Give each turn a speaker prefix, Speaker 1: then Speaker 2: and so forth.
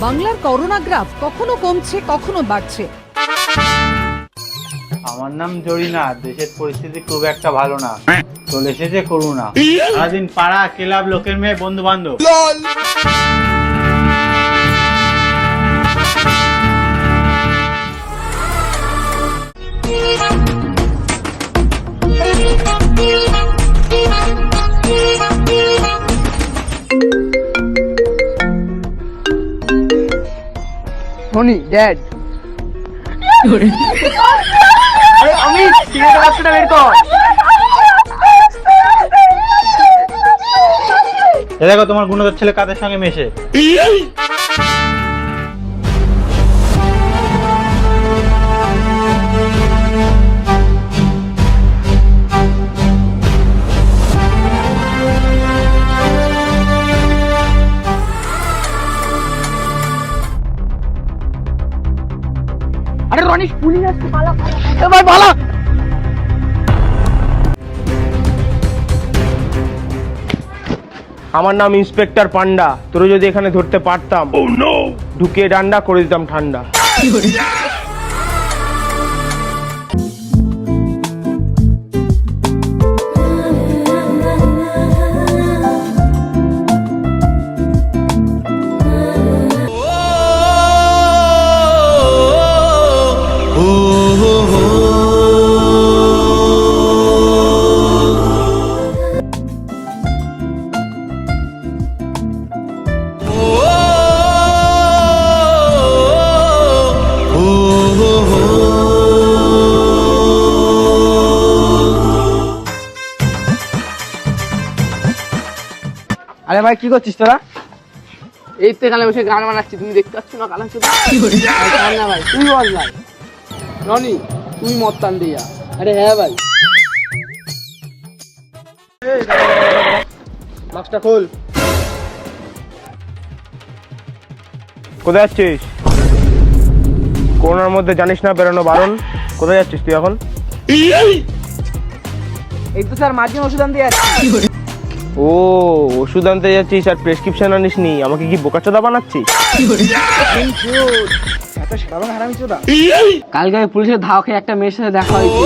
Speaker 1: বাংলার corona graph কখনো কমছে কখনো বাড়ছে।
Speaker 2: আমার নাম জরিনা দেশের পরিস্থিতি খুব একটা ভালো না। চলে এসেছে করুণা। সারাদিন পাড়া ক্লাব লোকের মেয়ে বন্ধু বান্ধব
Speaker 3: টনি ড্যাড আমি সিগারেট বাচ্চাটা বের কর।
Speaker 2: দেখো তোমার গুণধর ছেলে কাদের সঙ্গে মেশে?
Speaker 3: আরে রনি পুলিশ আসছে পালা এ ভাই পালা।
Speaker 4: আমার নাম ইন্সপেক্টর পান্ডা। তোর যদি এখানে ধরতে পারতাম ঢুকিয়ে ডান্ডা করে দিতাম ঠান্ডা।
Speaker 3: আরে ভাই কি করছিস তোরা? এই তো এখানে বসে গান বানাচ্ছি তুমি দেখতে পাচ্ছ না কালাম শুধু না ভাই তুই বল ভাই। রনি তুই মদ টান দিয়া। আরে হ্যাঁ ভাই।
Speaker 4: মাস্কটা খোল। কোথায় যাচ্ছিস? করোনার মধ্যে জানিস না বেরোনো বারণ? কোথায় যাচ্ছিস তুই এখন?
Speaker 3: এই তো স্যার মাঝে ওষুধ আনতে যাচ্ছি।
Speaker 4: ও ওষুধ আনতে যাচ্ছিস আর প্রেসক্রিপশন আনিস নি আমাকে কি বোকাচোদা বানাচ্ছিস?
Speaker 3: কালকে আমি পুলিশের ধাওয়া খেয়ে একটা মেয়ের সাথে দেখা হয়েছে।